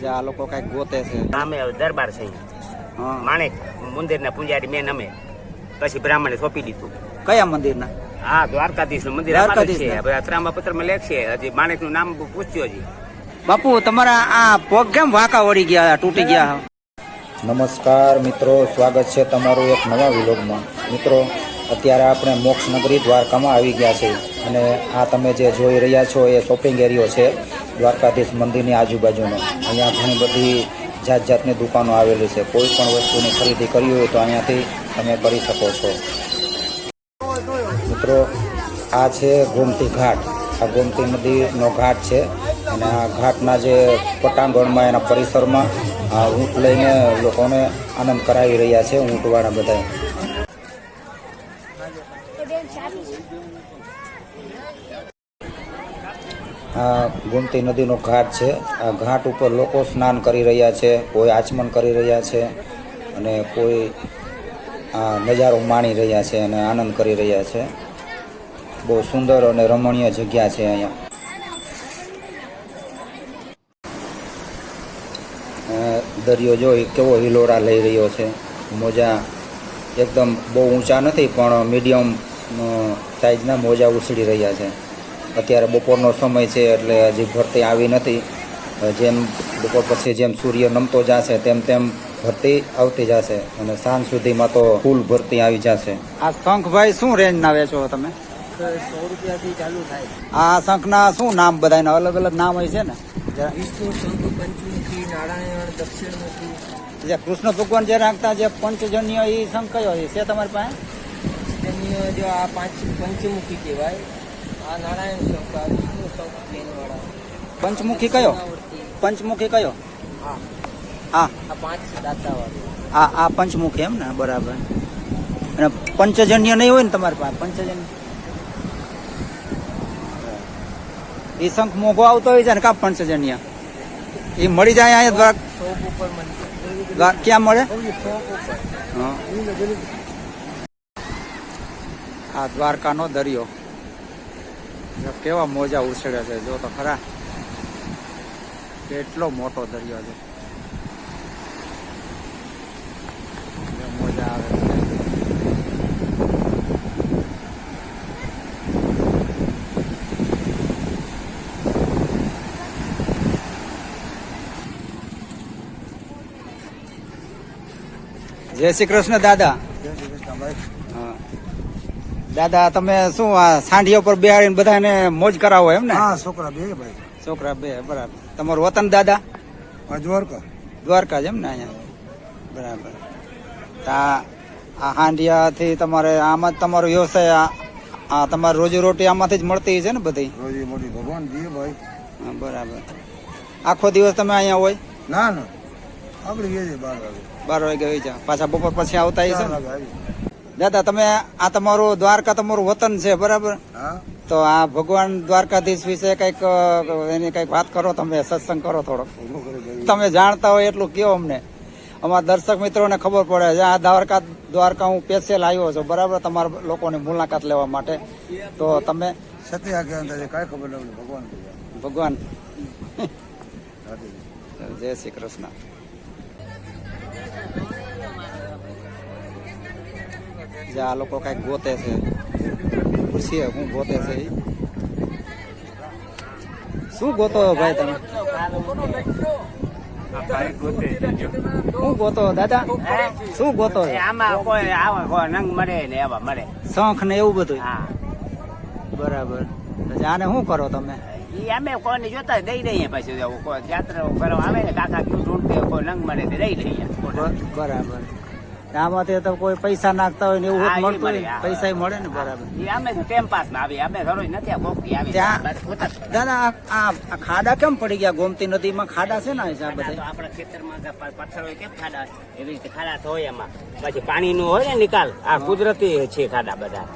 જે આ લોકો કંઈક ગોતે છે. અમે દરબાર છે. હા. માણેક મંદિરના પૂજારી મેન અમે પછી બ્રાહ્મણે સોંપી દીધું. કયા મંદિરના? હા દ્વારકાધીશનું? મંદિર છે જ પત્રમાં લેખ છે. હજી માણેકનું નામ પૂછ્યો હજી. બાપુ તમારા આ પગ કેમ વાંકા વળી ગયા તૂટી ગયા? નમસ્કાર મિત્રો સ્વાગત છે તમારું એક નવા વિલોગમાં. મિત્રો અત્યારે આપણે મોક્ષ નગરી દ્વારકામાં આવી ગયા છે. અને આ તમે જે જોઈ રહ્યા છો એ શોપિંગ એરિયો છે. દ્વારકાધીશ મંદિરની આજુબાજુનો. અહીંયા ઘણી બધી જાત જાતની દુકાનો આવેલી છે. કોઈ પણ વસ્તુની ખરીદી કરવી હોય તો અહીંયાથી તમે કરી શકો છો. મિત્રો, આ છે ગોમતી ઘાટ. આ ગોમતી નદીનો ઘાટ છે. અને આ ઘાટના જે પટાંગણમાં, એના પરિસરમાં ઊંટ લઈને લોકોને આનંદ કરાવી રહ્યા છે, ઊંટવાળા બધા આ ગોમતી નદીનો ઘાટ છે. આ ઘાટ ઉપર લોકો સ્નાન કરી રહ્યા છે, કોઈ આચમન કરી રહ્યા છે અને કોઈ આ નજારો માણી રહ્યા છે અને આનંદ કરી રહ્યા છે. બહુ સુંદર અને રમણીય જગ્યા છે અહીંયા. દરિયો જોઈ કેવો હિલોરા લઈ રહ્યો છે. મોજા એકદમ બહુ ઊંચા નથી પણ મીડિયમ સાઈઝના મોજા ઉછળી રહ્યા છે. અત્યારે બપોરનો સમય છે એટલે હજી ભરતી આવી નથી. જેમ બપોર પછી જેમ સૂર્ય નમતો જશે તેમ તેમ ભરતી આવતી જશે અને સાંજ સુધીમાં તો ફૂલ ભરતી આવી જશે. આ શંખભાઈ શું રેન્જ ના વેચો તમે? સો રૂપિયાથી ચાલુ થાય આ શંખના શું નામ બધાના? અલગ અલગ નામ હોય છે ને? વિષ્ણુ શંકુ પંચમુખી નારાયણ દક્ષિણમુખી. જે કૃષ્ણ ભગવાન જે રાખતા જે પંચજન્ય એ શંખ કયો છે? છે તમારી પાસે? આ પાંચ પંચમુખી કહેવાય આ નારાયણ શંખ આ વિષ્ણુ શંખ પ્લેનવાળા પંચમુખી કયો? પંચમુખી. કયો? હા. હા. આ પાંચ દાતાવાળું. આ આ પંચમુખી એમ ને બરાબર. અને પંચજન્ય નહીં હોય ને તમારી પાસે? પંચજન્ય. એ શંખ મોઘો આવતો હોય છે ને કા પંચજન્ય? એ મળી જાય અહીંયા દ્વારા ક્યાં મળે? હા. આ દ્વારકાનો દરિયો. કેવા મોજા ઉછળે છે, જો તો ખરા. કેટલો મોટો દરિયો છે. મોજા આવે જય શ્રી કૃષ્ણ દાદા. દાદા તમે શું આ સાંઢીઓ પર બેહાડીને બધાને મોજ કરાવો એમ ને? હા છોકરા બે ભાઈ. છોકરા બે બરાબર. તમારું વતન દાદા? દ્વારકા. દ્વારકા જ એમ ને અહીંયા? બરાબર. તો આ આ હાંડિયાથી તમારે આમાં જ તમારો વ્યવસાય આ- તમારી રોજી રોટી આમાંથી જ મળતી છે ને બધી? રોજી મોટી ભગવાન દીએ ભાઈ. હા, બરાબર. આખો દિવસ તમે અહીંયા હોય? ના ના. આપણે છે બાર વાગે. બાર વાગે હોય છે પાછા બપોર પછી આવતા હશે આવી. દાદા તમે આ તમારું દ્વારકા તમારું વતન છે બરાબર? તો આ ભગવાન દ્વારકાધીશ વિશે કંઈક એની કંઈક વાત કરો તમે સત્સંગ કરો થોડોક તમે જાણતા હોય એટલું કયો અમને. અમારા દર્શક મિત્રોને ખબર પડે છે આ દ્વારકા દ્વારકા હું પેશિયલ આવ્યો છું બરાબર? તમારા લોકોની મુલાકાત લેવા માટે. તો તમે સત્ય આગ્યા ખબર ભગવાન. ભગવાન. જય શ્રી કૃષ્ણ. જે આ લોકો કંઈક ગોતે છે. પૂછીએ હું ગોતે છે. શું ગોતો ભાઈ તમે? શું ગોતો દાદા? શું ગોતો આમાં કોઈ આવા નંગ મળે ને એવા મળે શંખ ને એવું બધું હા. બરાબર. આને શું કરો તમે? ઈ અમે કોઈને જોતા દઈ દઈએ પછી. કોઈ યાત્રા કરવા આવે ને કાકા ઢૂંઢતે કોઈ નંગ મળે તે દઈ દઈએ બરાબર. આમાંથી તો કોઈ પૈસા નાખતા હોય ને એવું મળતું હોય પૈસા મળે ને બરાબર. અમે તો ટેમ પાસમાં આવી અમે ઘરો નથી આ આવી. દાદા ખાડા કેમ પડી ગયા? ગોમતી નદીમાં ખાડા છે ને આ બધા? આપણા ખેતરમાં પથ્થર હોય કેમ ખાડા? એવી રીતે ખાડા તો હોય એમાં. પછી પાણીનું હોય ને નિકાલ. આ કુદરતી છે ખાડા બધા.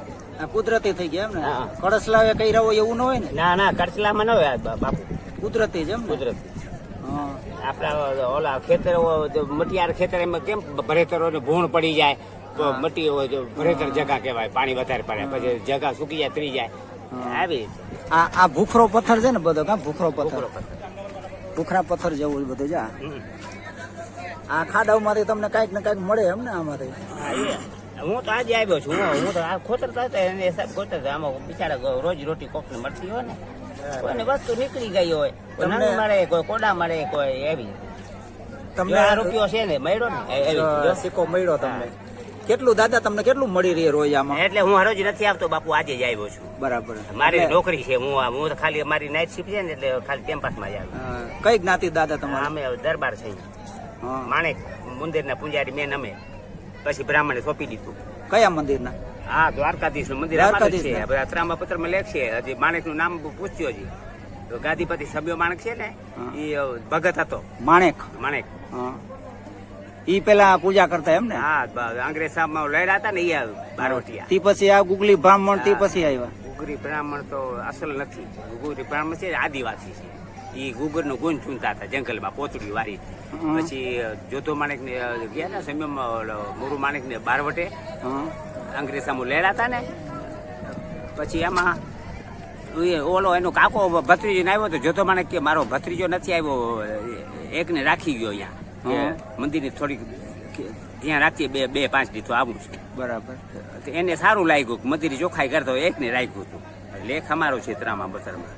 આ કુદરતી થઈ ગયા એમ ને? હા. કઈ રહ્યો હોય એવું ન હોય ને? ના ના કરચલામાં ન હોય બાપુ. કુદરતી જ એમ કુદરતી. આપણા ઓલા ખેતર મટિયાર ખેતર એમાં કેમ ભરેતરો ભૂણ પડી જાય તો મટી હોય ભરેતર જગા કહેવાય પાણી વધારે પડે પછી જગા સૂકી જાય ત્રી જાય. આવી આ આ ભૂખરો પથ્થર છે ને બધો કા ભૂખરો પથ્થર? ભૂખરો પથ્થર. જેવું બધું જા. આ ખાડાઓમાંથી તમને કાંઈક ને કાંઈક મળે એમ ને આમાંથી? હા, તો આજે આવ્યો છું હું. તો આ ખોતરતા હતા એને હિસાબ ખોતરતા. આમાં બિચારા રોજ રોટી કોકને મળતી હોય ને કોઈને વસ્તુ નીકળી ગઈ હોય. કોઈ નાનું મળે કોઈ કોડા મળે કોઈ એવી. તમને આ રૂપિયો છે ને મળ્યો ને. સિક્કો મળ્યો તમને. કેટલું દાદા તમને કેટલું મળી રહે રોજ આમાં? એટલે હું હરોજ નથી આવતો બાપુ આજે જ આવ્યો છું. બરાબર. મારી નોકરી છે હું હું તો ખાલી મારી નાઇટ શિફ્ટ છે ને એટલે ખાલી કેમ્પસમાં જ આવ્યો કઈ જ્ઞાતિ દાદા તમારે? અમે દરબાર છે. માણેક માણેક મંદિરના પૂજારી મેન અમે પછી બ્રાહ્મણે સોંપી દીધું. કયા મંદિરના? હા દ્વારકાધીશનું મંદિર ત્રામા પત્રમાં લેખ છે. હજી માણેકનું નામ પૂછ્યો હજી. તો ગાદીપતિ સભ્યો માણેક છે ને ઈ એ ભગત હતો. માણેક? માણેક. ઈ પેલા પૂજા કરતા એમ ને? હા અંગ્રેજ સાહેબ લડ્યા હતા ને એ બારોટિયા. તી પછી આ ગુગલી બ્રાહ્મણ તી પછી આવ્યા? ગુગરી બ્રાહ્મણ તો અસલ નથી. ગુગરી બ્રાહ્મણ છે આદિવાસી છે. એ ગુગરનું ગુણ ચૂંતા હતા જંગલમાં પોતડી વારી. પછી જોતો માણેક ને ગયા ને સમયમાં મોરુ માણેક ને બારવટે. અંગ્રેજ સામુ લેડાતા ને. પછી એમાં ઓલો એનો કાકો ભત્રીજો આવ્યો તો જોતો માણેક કે મારો ભત્રીજો નથી આવ્યો એકને રાખી ગયો અહીંયા. મંદિરની થોડીક ત્યાં રાખીએ બે બે પાંચ દી તો આવું છે. બરાબર. એને સારું લાગ્યું મંદિર ચોખાઈ કરતો એકને રાખ્યું હતું. લેખ અમારો છે ત્રામા બસરમાં.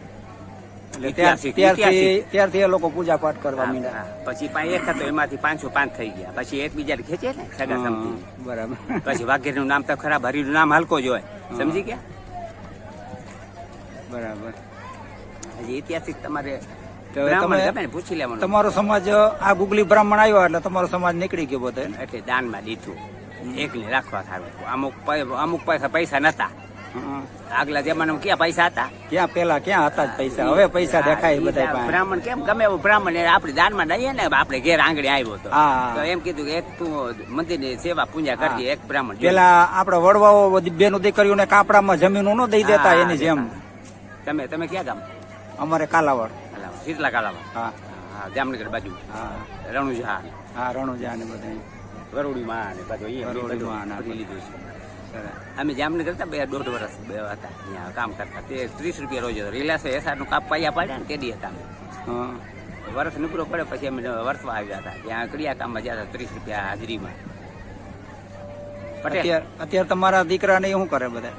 ત્યારથી એ લોકો પૂજા પાઠ કરવા માંડ્યા. પછી પા એક હતો એમાંથી પાંચસો પાંચ થઈ ગયા. પછી એકબીજાને ખેંચે ને સગા સમજી બરાબર. પછી વાઘેરનું નામ તો ખરાબ હરિનું નામ હલકો જ હોય. સમજી ગયા? બરાબર. હજી ઐતિહાસિક તમારે ને તમારો સમાજ આ ગુગલી બ્રાહ્મણ આવ્યો એટલે તમારો સમાજ નીકળી ગયો બધો. એટલે દાનમાં દીધું. એકને રાખવા સારું અમુક અમુક પૈસા પૈસા નતા. આગલા જમાનામાં ક્યાં પૈસા હતા? ક્યાં પેલા ક્યાં હતા પૈસા? હવે પૈસા દેખાય બધા બ્રાહ્મણ કેમ? ગમે એવું બ્રાહ્મણ આપણે દાનમાં નહીં ને આપણે ઘેર આંગળે આવ્યો હતો. તો એમ કીધું કે એક તું મંદિરની સેવા પૂજા કરજે એક બ્રાહ્મણ. પેલા આપડે વડવાઓ બેનું દીકરીઓને કાપડામાં જમીનો ન દઈ દેતા એની જેમ. તમે તમે ક્યાં ગામ? અમારે કાલાવડ. કાલાવડ. કેટલા કાલાવડ. હા. હા જામનગર બાજુ. હા. રણુજા હા રણુજા ને બધા વરોડીમાં ને બધું અહીંયા લીધું છે. અમે જામનગર હતા બે દોઢ વર્ષ બે હતા. ત્યાં કામ કરતા. તે ત્રીસ રૂપિયા રોજ હતો. રિલાયન્સ એસઆરનું કાપ પાયા પાડ્યા ને તેડી હતા અમે. વર્ષ નીકળો પડે પછી અમે વર્ષમાં આવ્યા હતા. ત્યાં કડિયા કામમાં જતા ત્રીસ રૂપિયા હાજરીમાં. અત્યારે તમારા દીકરા ને શું કરે બધા?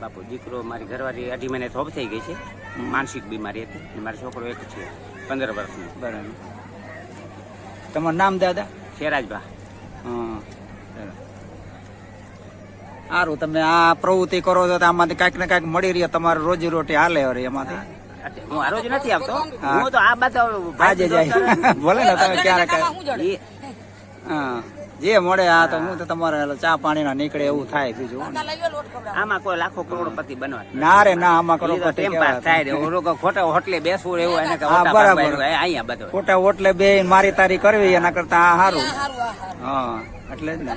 બાપુ દીકરો મારી ઘરવાળી અઢી મહિને થોપ થઈ ગઈ છે. માનસિક બીમારી હતી અને મારો છોકરો એક છે પંદર વર્ષનો બરાબર. તમારું નામ દાદા? શેરાજભા હા. સારું તમે આ પ્રવૃત્તિ કરો છો તો આમાંથી કાંઈક ને કાંઈક મળી રહે તમારે રોજી રોટી હાલે રહે એમાંથી. હું રોજ નથી આવતો. હું. તો આ બધા આજે જાય ભલે ને તમે ક્યારેક. હા જે મળે આ તો હું તો તમારે ચા પાણી ના નીકળે એવું થાય બીજું. આમાં કોઈ લાખો કરોડપતિ બનવા. ના રે ના આમાં કરોડપતિ થાય ખોટા હોટલે બેસવું એવું એને બરાબર. અહીંયા બધું. ખોટા હોટલે બે મારી તારી કરવી એના કરતા આ સારું હા એટલે જ ને.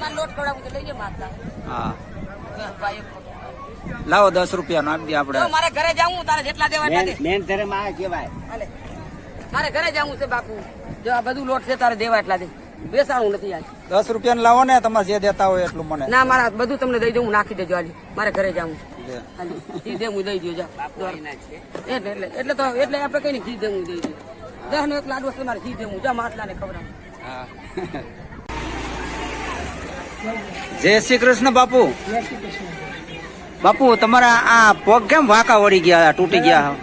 હા. લાવો દસ રૂપિયા નો આપી આપણે. મારે ઘરે જવું તારે જેટલા દેવા મેન- ધર્મ આ કેવાય. મારે ઘરે જાવું છે બાપુ. જો આ બધું લોટ છે તારે દેવા એટલા દે. બેસાણું નથી આજ. દસ રૂપિયા લાવો ને તમારે જે દેતા હોય એટલું મને. ના મારા બધું તમને દઈ દઉં નાખી દેજો આજે. મારે ઘરે જવું. ઘી દે હું દઈ દઉં જા. એટલે એટલે એટલે તો એટલે આપણે કઈ નહીં ઘી દે હું દઈ દઉં દસ નો એક લાડુ મારે ઘી દે હું. જા માટલા ને ખવડાવું. હા. જય શ્રી કૃષ્ણ બાપુ. બાપુ તમારા આ પગ કેમ વાંકા વળી ગયા તૂટી ગયા?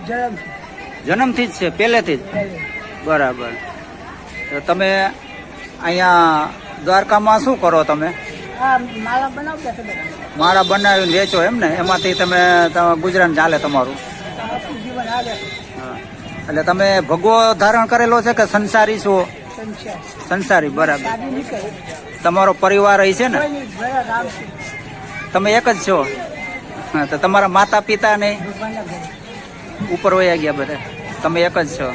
જન્મથી જ છે પહેલેથી જ. બરાબર. તો તમે અહીંયા દ્વારકામાં શું કરો તમે? માળા બનાવીને વેચો એમ ને? એમાંથી તમે તમે ગુજરાન ચાલે તમારું. એટલે તમે ભગવો ધારણ કરેલો છે કે સંસારી છો? સંસારી. બરાબર. તમારો પરિવાર અહીં છે ને? તમે એક જ છો? હા તો તમારા માતા પિતા ને ઉપર વયા ગયા બધા? તમે એક જ છો.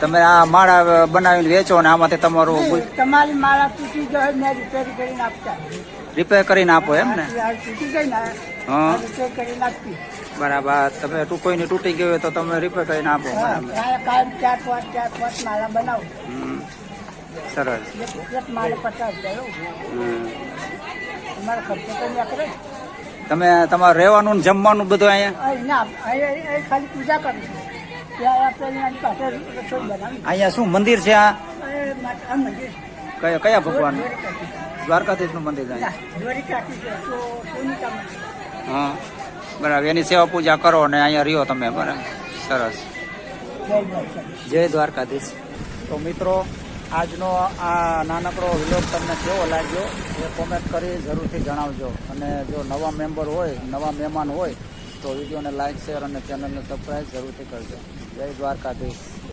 તમે આ માળા બનાવીને વેચો ને આમાંથી તમારું તમારી માળા તૂટી ગઈ મેં રિપેર કરીને આપતા. રિપેર કરીને આપો એમ ને? હા બરાબર. તમે કોઈની તૂટી ગયું હોય તો તમે રિપેર કરીને આપો. બરાબર. સરસ. તમે તમારે રહેવાનું ને જમવાનું બધું અહીંયા? અહીંયા શું મંદિર છે આ? કયા કયા ભગવાન? દ્વારકાધીશ. ના, મંદિર હા. બરાબર. એની સેવા પૂજા કરો ને અહીંયા રહ્યો તમે. બરાબર. સરસ. જય દ્વારકાધીશ. તો મિત્રો આજનો આ નાનકડો વિલોક તમને કેવો લાગ્યો એ કોમેન્ટ કરી જરૂરથી જણાવજો. અને જો નવા મેમ્બર હોય, નવા મહેમાન હોય, તો વિડીયોને લાઇક શેર અને ચેનલને સબસ્ક્રાઈબ જરૂરથી કરજો. જય દ્વારકાધીશ.